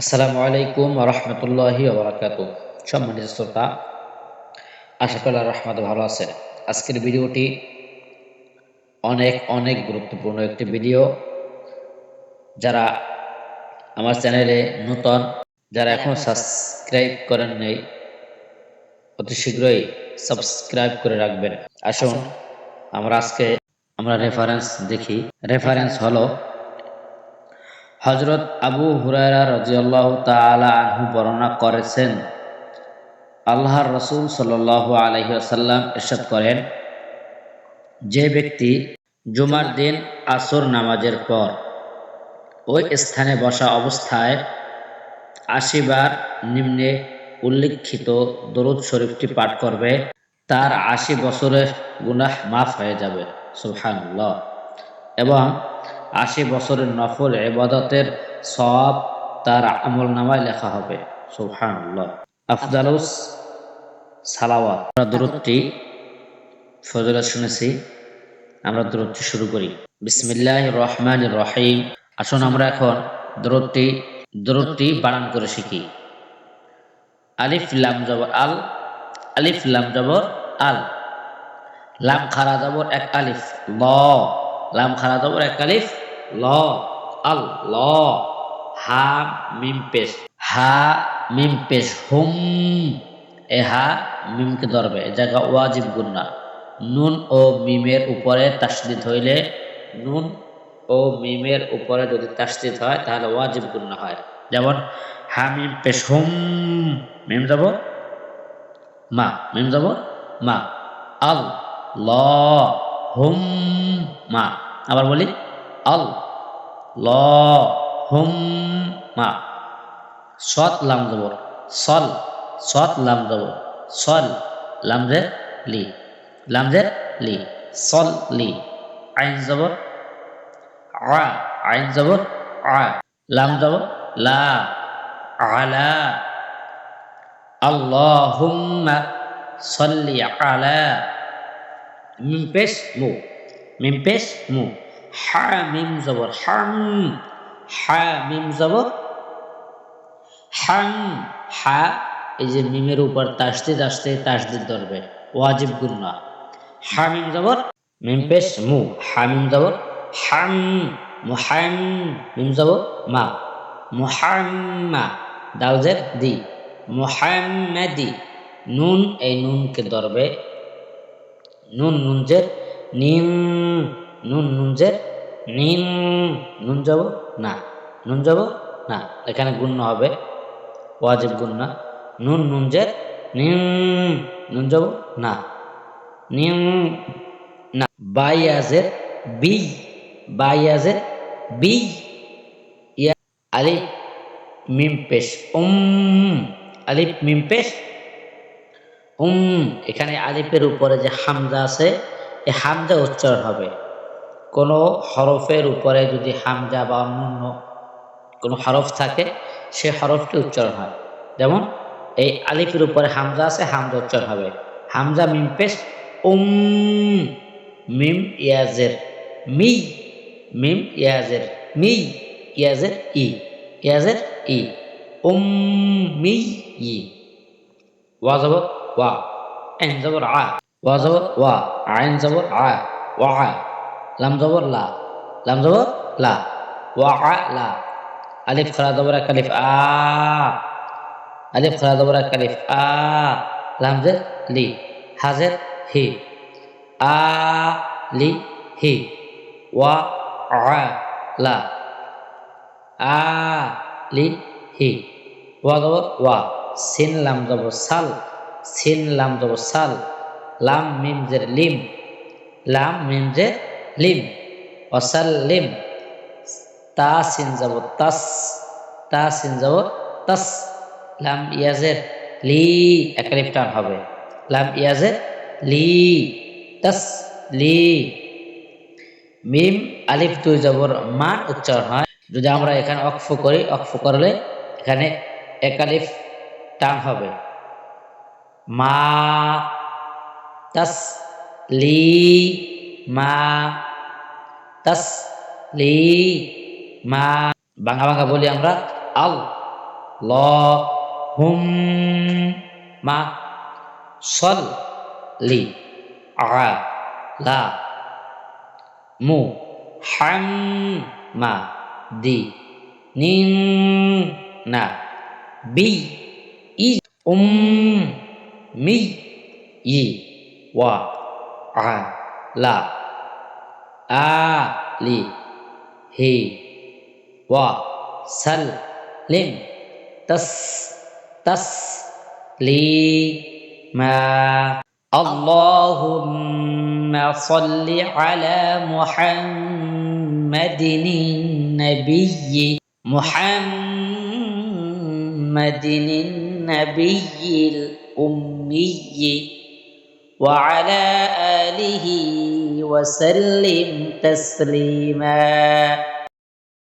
আসসালামু আলাইকুম রহমতুল্লাহি ওবরাকাত সম্মানিত শ্রোতা আশা করি রহমতে ভালো আছেন। আজকের ভিডিওটি অনেক অনেক গুরুত্বপূর্ণ একটি ভিডিও। যারা আমার চ্যানেলে নূতন যারা এখন সাবস্ক্রাইব করেন নেই অতি শীঘ্রই সাবস্ক্রাইব করে রাখবেন। আসুন আমরা আজকে আমরা রেফারেন্স দেখি। রেফারেন্স হলো হজরত আবু হুরায়রা রাজিয়াল্লাহ তাআলা আনহু বর্ণনা করেছেন। আল্লাহর রসুল সাল্লাহ আলহি আসাল্লাম এরশাদ করেন, যে ব্যক্তি জুমার দিন আসর নামাজের পর ওই স্থানে বসা অবস্থায় আশিবার নিম্নে উল্লিখিত দরুদ শরীফটি পাঠ করবে, তার আশি বছরের গুনাহ মাফ হয়ে যাবে। সুবহানাল্লাহ। এবং আশি বছরের নফল এবাদতের সব তার আমল নামায় লেখা হবে। সুবহানাল্লাহ। আফদালুস সালাওয়াত। আমরা দূরত্বটি ফজলে শুনেছি, আমরা দূরত্বটি শুরু করি। বিসমিল্লাহ রহমান রহিম। আসুন আমরা এখন দূরত্বটি দূরত্বটি বানান করে শিখি। আলিফ, লাম, জবর, আল। আলিফ, লাম, জবর, আল। লাম, খারা, জবর, এক আলিফ। ল। লাম, খারা, জবর, এক আলিফ। ল, আল, ল, হা, মিম, পেশ। হা, মিম, পেশ, হুম। এ হা, মিমকে ধরবে। জায়গা ওয়াজিব গুন্না নুন ও মিমের উপরে তাসদিদ হইলে, নুন ও মিমের উপরে যদি তাসদিদ হয়, তাহলে ওয়াজিব গুন্না হয়। যেমন, হা, মিম, পেশ, হুম। মিম যাব? মা। মিম যাব? মা। আল, ল, হুম, মা। আবার বলি আল ল হুম মা সৎ লাম জবর, সল, সৎ লাম জবর, সল লামজের লি লামজের লি, সল লি, আইন জবর, আ, আইন জবর, আ, লাম জবর, লা, আলা, আল্লাহুম্মা সল্লি আলা, মিম পেশ মু, মিম পেশ মু। হা, মিম, জবর, হাম, হা, মিম, জবর, হাম, হা, এই যে মিমের উপর তাসদিদ আসতে তাসদিদ ধরবে, ওয়াজিব গুন্না হা, মিম, জবর, মিম পেশ, মু, হা, মিম, জবর, হাম, মুহাম, মিম, জবর, মা, মুহাম্মা, দাউজের দি, মুহাম্মাদি, নুন, এই নুনকে ধরবে, নুন, নুনজের, নিম নুন নুনজের নিম, নুন যাব? না। নুন যাব? না। এখানে গুণ্য হবে, ওয়াজিব গুণ্য নুন নুনজের নিম, নুন যাব? না। নিম, না। বাইয়াজের বি বাইয়াজের বি। ইয়া আলিফ, মিম পেশ, উম, আলিফ, মিম পেশ, উম। এখানে আলিফের উপরে যে হামজা আছে, এই হামজা উচ্চারণ হবে। কোনো হরফের উপরে যদি হামজা বা অন্যান্য কোনো হরফ থাকে, সে হরফটি উচ্চারণ হয়। যেমন, এই আলিফের উপরে হামজা আছে, হামজা উচ্চারণ হবে। হামজা মিম পেশ, উম, মিম ইয়াজের, মি, মিম ইয়াজের, মি ইয়াজের ই ইয়াজের ই, উম, মি, ই। ওয়া জবর, ওয়া, আইন জবর, আ। ওয়া জবর, ওয়া, আইন জবর, আ, ওয়া লাম জবর, লা। লাম জবর, লা। ওয়া, আ, লা। আলিফ খারা জবর, এক, আলিফ, আ। আলিফ খারা জবর, এক, আলিফ, আ। লাম জের লি। হাজের হি। আ, লি, হি। ওয়া, আ, লা। আ, লি, হি। ওয়া, জবর, ওয়া। সিন, লাম, জবর, সাল। সিন, লাম, জবর, সাল। লাম, মিম জের লিম। লাম, মিম জের লিম অসাল্লিম তা সিন যাব তাস তা সিন যাব তাস, লাম ইয়াজের লি একালিফ টান হবে, লাম ইয়াজের লি, তাস, লি। মিম, আলিফ, দুই জবর মান উচ্চারণ হয়। যদি আমরা এখানে অক্ফ করি অক্ফ করলে এখানে একালিফ টান হবে। মা, তাস, লি, মা তাস লি মা বাংলা বাংলা বলি আমরা আল ল হুম মা সল লি আ লা মু হাম মা দি নিন না বি ই উম মি ই ওয়া আ লা آله وسلم تس تسليما اللهم صل على محمد النبي محمد النبي الأمي وعلى آله وسلم تسليما.